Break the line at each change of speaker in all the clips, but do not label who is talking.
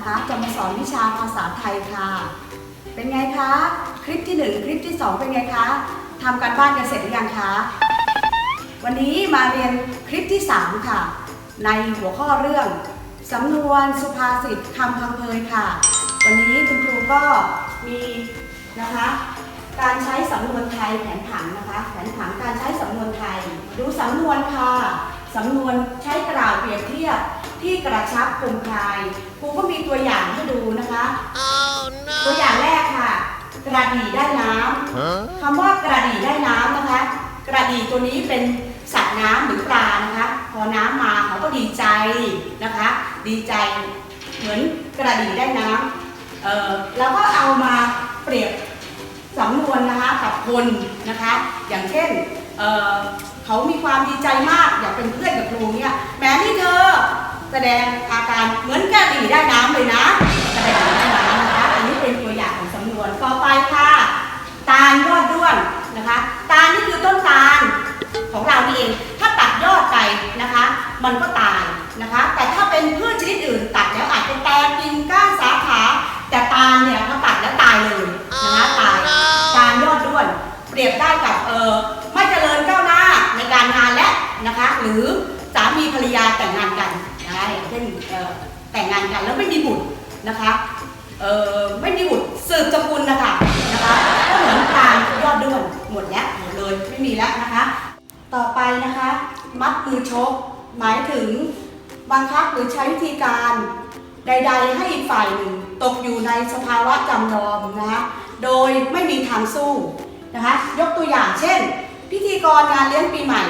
นะคะ จะมาสอนวิชาภาษาไทยค่ะ เป็นไงคะ คลิปที่ 1 คลิปที่ 2 เป็นไงคะทำการบ้านกันเสร็จหรือยังคะ วันนี้มาเรียนคลิปที่ 3 ค่ะ ในหัวข้อเรื่องสำนวนสุภาษิตคำพังเพยค่ะ วันนี้คุณครูก็มีนะคะ การใช้สำนวนไทยแผนผังนะคะ แผนผังการใช้สำนวนไทย ดูสำนวนค่ะสำนวนใช้กล่าวเปรียบเทียบ ที่กระชับคมคายครูก็มีตัวอย่างให้ดูนะคะตัวอย่างแรกค่ะ กระดี่ได้น้ำคำว่ากระดี่ได้น้ำนะคะ กระดี่ตัวนี้เป็นสัตว์น้ำหรือปลานะคะ พอน้ำมาเขาก็ดีใจนะคะ ดีใจเหมือนกระดี่ได้น้ำเออแล้วก็เอามาเปรียบสำนวนนะคะกับคนนะคะ อย่างเช่นเออเขามีความดีใจมากอยากเป็นเพื่อนกับครูเนี่ยแม้ที่เธอ แสดงอาการเหมือนกระดี่ได้น้ำเลยนะแสดงได้น้ำนะคะ อันนี้เป็นตัวอย่างของสำนวนต่อไปค่ะ ตาลยอดด้วนนะคะ ตาลนี่คือต้นตาลของเรานี่เอง ถ้าตัดยอดไปนะคะ มันก็ตายนะคะ แต่ถ้าเป็นพืชชนิดอื่นตั แต่งงานกันแล้วไม่มีบุตรนะคะเออไม่มีบุตรสืบสกุลนะคะนะคะก็เหมือนตาลยอดด้วนหมดแล้วหมดเลยไม่มีแล้วนะคะ ต่อไปนะคะ มัดมือชก หมายถึงบังคับหรือใช้วิธีการใด ๆ ให้อีกฝ่ายหนึ่งตกอยู่ในสภาวะจำยอมนะคะโดยไม่มีทางสู้นะคะยกตัวอย่างเช่น พิธีกรงานเลี้ยงปีใหม่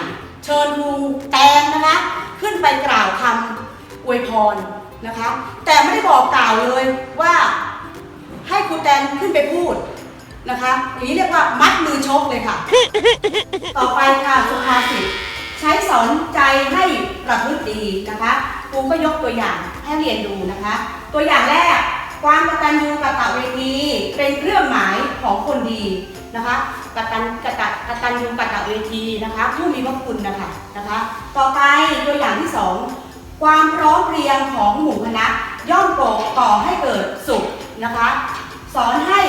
เชิญครูแตงนะคะ ขึ้นไปกล่าวคำอวยพร นะคะ แต่ไม่ได้บอกกล่าวเลยว่าให้ครูแตนขึ้นไปพูดนะคะอย่างนี้เรียกว่ามัดมือชกเลยค่ะ ต่อไปค่ะสุภาษิตใช้สอนใจให้ประพฤติดีนะคะครูก็ยกตัวอย่างให้เรียนดูนะคะ ตัวอย่างแรกความกตัญญูกตเวทีเป็นเครื่องหมายของคนดีนะคะกตัญกตกตัญญูกตเวทีนะคะ ผู้มีพระคุณนะคะนะคะ ต่อไปตัวอย่างที่สอง ความพร้อมเพรียงของหมู่คณะย่อมก่อก่อให้เกิดสุขนะคะ สอนให้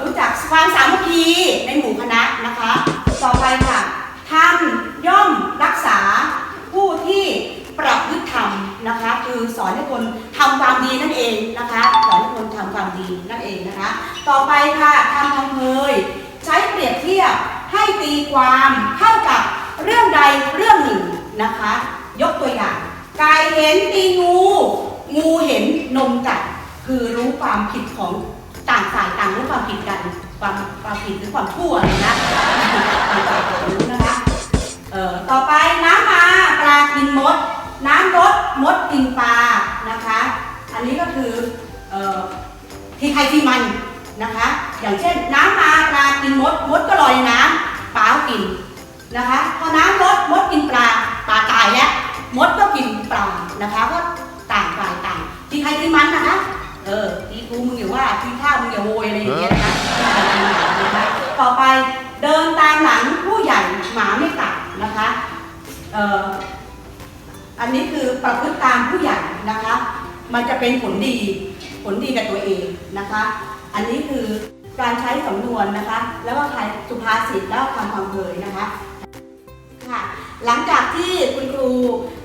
รู้จักความสามัคคีในหมู่คณะนะคะ ต่อไปค่ะทำย่อมรักษาผู้ที่ประพฤติธรรมนะคะ คือสอนให้คนทำความดีนั่นเองนะคะ สอนให้คนทำความดีนั่นเองนะคะ ต่อไปค่ะทำคำเพยใช้เปรียบเทียบให้ตีความเข้ากับเรื่องใดเรื่องหนึ่งนะคะ ยกตัวอย่าง กายเห็นตีงู งูเห็นนมกัดคือรู้ความผิดของต่างฝ่ายต่างรู้ความผิดกัน ความความผิดหรือความชั่วนะรู้นะคะเอ่อต่อไปน้ำมาปลากินมด น้ำลดมดกินปลานะคะ อันนี้ก็คือเอ่อที่ใครที่มันนะคะ อย่างเช่น น้ำมาปลากินมดมดก็ลอยในน้ำปลาก็กินนะคะ พอน้ำลดมดกินปลาปลาตายแล้วมดก็กินปลานะคะก็ต่างฝ่ายต่าง ที่ใครที่ มันนะคะ เออทีกูมึงอย่าว่าทีข้ามึงอย่าโวยอะไรอย่างเงี้ยนะคะนะคะต่อไปเดินตามหลังผู้ใหญ่หมาไม่กัดนะคะเอ่ออันนี้คือประพฤติตามผู้ใหญ่นะคะ มันจะเป็นผลดีผลดีกับตัวเองนะคะ อันนี้คือการใช้สำนวนนะคะ แล้วก็ใช้สุภาษิตแล้วก็คำพังเพยนะคะค่ะ หลังจากที่คุณครู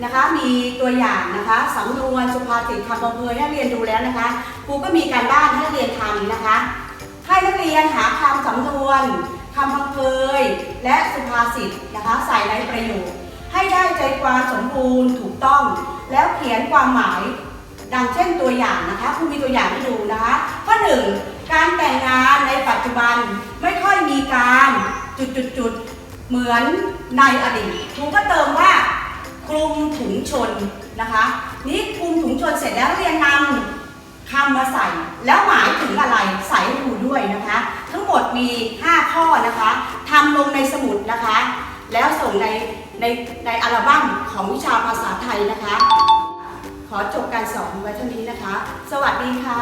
นะคะมีตัวอย่างนะคะสำนวนสุภาษิตคำพังเพยให้เรียนดูแล้วนะคะ ครูก็มีการบ้านให้นักเรียนทำนะคะ ให้นักเรียนหาคำสำนวนคำพังเพยและสุภาษิตนะคะใส่ในประโยคให้ได้ใจความสมบูรณ์ถูกต้อง แล้วเขียนความหมาย ดังเช่นตัวอย่างนะคะครูมีตัวอย่างให้ดูนะคะข้อหนึ่งการแต่งงานในปัจจุบันไม่ค่อยมีการจุด เหมือนในอดีตครูก็เติมว่าคลุมถุงชนนะคะนี่คลุมถุงชนเสร็จแล้วเรียนนำคำมาใส่ แล้วหมายถึงอะไรใส่ให้ครูด้วยนะคะ ทั้งหมดมี 5 ข้อนะคะทำลงในสมุดนะคะ แล้วส่งในในในอัลบั้มของวิชาภาษาไทยนะคะ ขอจบการสอนไว้เท่านี้นะคะ สวัสดีค่ะ